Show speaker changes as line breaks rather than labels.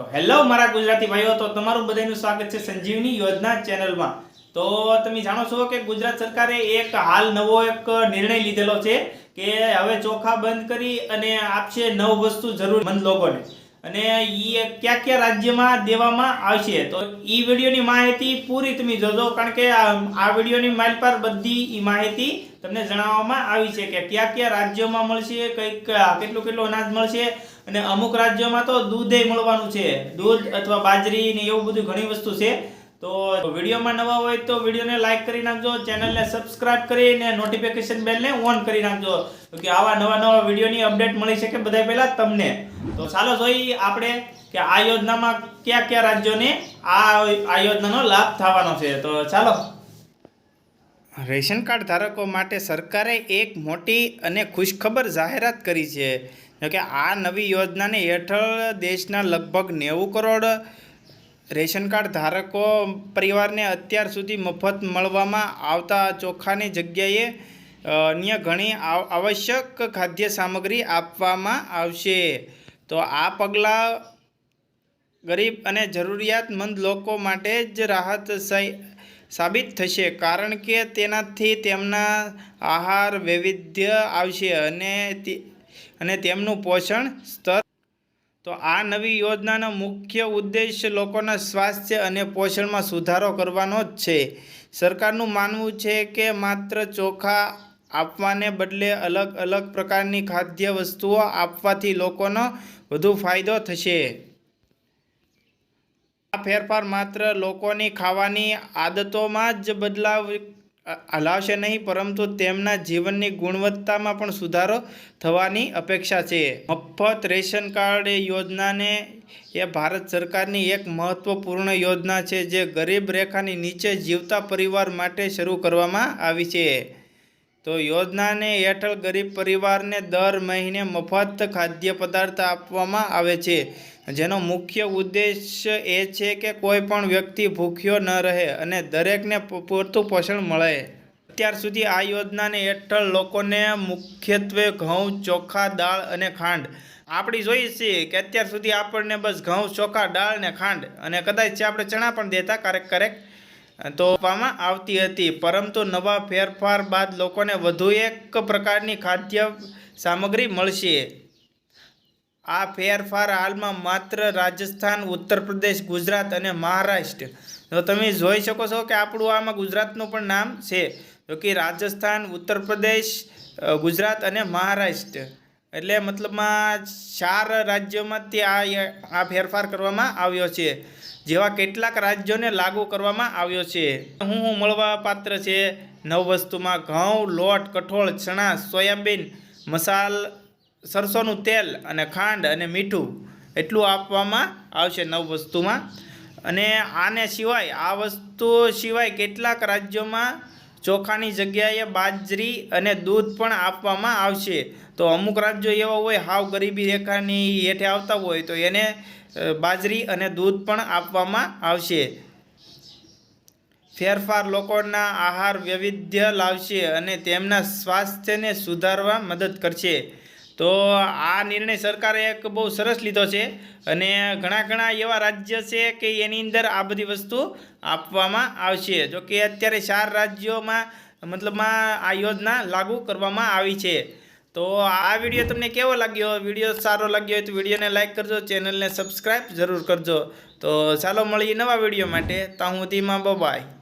Hello મારા ગુજરાતી ભાઈઓ, તો તમારું બધાનું સ્વાગત છે સંજીવની યોજના ચેનલમાં. તો તમે જાણો છો કે ગુજરાત સરકારે એક હાલ નવો એક નિર્ણય લીધેલો છે કે હવે ચોખા બંધ કરી અને આપશે નવ વસ્તુ જરૂરમંદ લોકોને. અને એ કયા કયા રાજ્યમાં દેવામાં આવશે? તો એ વિડીયોની માહિતી પૂરી તમે જોજો, કારણ કે આ વિડીયોની માઇલ પર બધી એ માહિતી તમને જણાવવામાં આવી છે કે કયા કયા રાજ્યોમાં મળશે કંઈક કેટલું કેટલું અનાજ મળશે અને અમુક રાજ્યોમાં તો દૂધે મળવાનું છે. દૂધ અથવા બાજરી ને એવું બધું ઘણી વસ્તુ છે. તો વિડીયોમાં નવા હોય તો વિડીયોને લાઇક કરી નાખજો, ચેનલને સબસ્ક્રાઇબ કરીને નોટિફિકેશન બેલને ઓન કરી નાખજો. કે આવા નવા નવા વિડીયોની અપડેટ મળી શકે બધા પહેલાં તમને. તો ચાલો જોઈએ આપણે કે આ યોજનામાં કયા કયા રાજ્યોને આ આ યોજનાનો લાભ થવાનો છે. તો ચાલો. રેશન કાર્ડ ધારકો માટે સરકારે એક મોટી અને ખુશખબર જાહેરાત કરી છે. કે આ નવી યોજનાને હેઠળ દેશના લગભગ નેવું કરોડ રેશન કાર્ડ ધારકો પરિવારને અત્યાર સુધી મફત મળવામાં આવતા ચોખાની જગ્યાએ અન્ય ઘણી આવશ્યક ખાદ્ય સામગ્રી આપવામાં આવશે. તો આ પગલાં ગરીબ અને જરૂરિયાતમંદ લોકો માટે જ રાહત સાબિત થશે, કારણ કે તેનાથી તેમના આહાર વૈવિધ્ય આવશે અને અને તેમનું પોષણ સ્તર. તો આ નવી યોજનાનો મુખ્ય ઉદ્દેશ લોકોના સ્વાસ્થ્ય અને પોષણમાં સુધારો કરવાનો જ છે. સરકારનું માનવું છે કે માત્ર ચોખા આપવાને બદલે અલગ અલગ પ્રકારની ખાદ્ય વસ્તુઓ આપવાથી લોકોનો વધુ ફાયદો થશે. આ ફેરફાર માત્ર લોકોની ખાવાની આદતોમાં જ બદલાવ અ, લાવશે નહીં પરંતુ તેમના જીવનની ગુણવત્તામાં પણ સુધારો થવાની અપેક્ષા છે. મફત રેશન કાર્ડ યોજનાને એ ભારત સરકારની એક મહત્વપૂર્ણ યોજના છે જે ગરીબ રેખાની નીચે જીવતા પરિવાર માટે શરૂ કરવામાં આવી છે. તો યોજનાને હેઠળ ગરીબ પરિવારને દર મહિને મફત ખાદ્ય પદાર્થ આપવામાં આવે છે. જેનો મુખ્ય ઉદ્દેશ એ છે કે કોઈ પણ વ્યક્તિ ભૂખ્યો ન રહે અને દરેકને પૂરતું પોષણ મળે. અત્યાર સુધી આ યોજનાને હેઠળ લોકોને મુખ્યત્વે ઘઉં, ચોખા, દાળ અને ખાંડ. આપણી જોઈએ છીએ કે અત્યાર સુધી આપણને બસ ઘઉં, ચોખા, દાળ ને ખાંડ અને કદાચ આપણે ચણા પણ દેતા ક્યારેક ક્યારેક તો આપવામાં આવતી હતી. પરંતુ નવા ફેરફાર બાદ લોકોને વધુ એક પ્રકારની ખાદ્ય સામગ્રી મળશે. આ ફેરફાર હાલમાં માત્ર રાજસ્થાન, ઉત્તર પ્રદેશ, ગુજરાત અને મહારાષ્ટ્ર. તો તમે જોઈ શકો છો કે આપણું આમાં ગુજરાતનું પણ નામ છે. જો કે રાજસ્થાન, ઉત્તર પ્રદેશ ગુજરાત અને મહારાષ્ટ્ર. એટલે મતલબમાં ચાર રાજ્યોમાંથી આ આ ફેરફાર કરવામાં આવ્યો છે, જેવા કેટલાક રાજ્યોને લાગુ કરવામાં આવ્યો છે. હું હું મળવા પાત્ર છે નવ વસ્તુમાં ઘઉં, લોટ, કઠોળ, ચણા, સોયાબીન, મસાલ, સરસોનું તેલ અને ખાંડ અને મીઠું એટલું આપવામાં આવશે નવ વસ્તુમાં અને આને સિવાય, આ વસ્તુ સિવાય કેટલાક રાજ્યોમાં ચોખાની જગ્યાએ બાજરી અને દૂધ પણ આપવામાં આવશે. તો અમુક રાજ્યો એવા હોય, હાવ ગરીબી રેખાની હેઠે આવતા હોય, તો એને બાજરી અને દૂધ પણ આપવામાં આવશે. ફેરફાર લોકોના આહાર વૈવિધ્ય લાવશે અને તેમના સ્વાસ્થ્યને સુધારવા મદદ કરશે. તો આ નિર્ણય સરકારે એક બહુ સરસ લીધો છે અને ઘણા ઘણા એવા રાજ્ય છે કે એની અંદર આ બધી વસ્તુ આપવામાં આવશે. જો કે અત્યારે ચાર રાજ્યોમાં, મતલબમાં આ યોજના લાગુ કરવામાં આવી છે. તો આ વીડિયો તમને કેવો લાગ્યો? વીડિયો સારો લાગ્યો હોય તો વિડીયોને લાઇક કરજો, ચેનલને સબસ્ક્રાઈબ જરૂર કરજો. તો ચાલો મળીએ નવા વીડિયો માટે. ત્યાં સુધીમાં બાય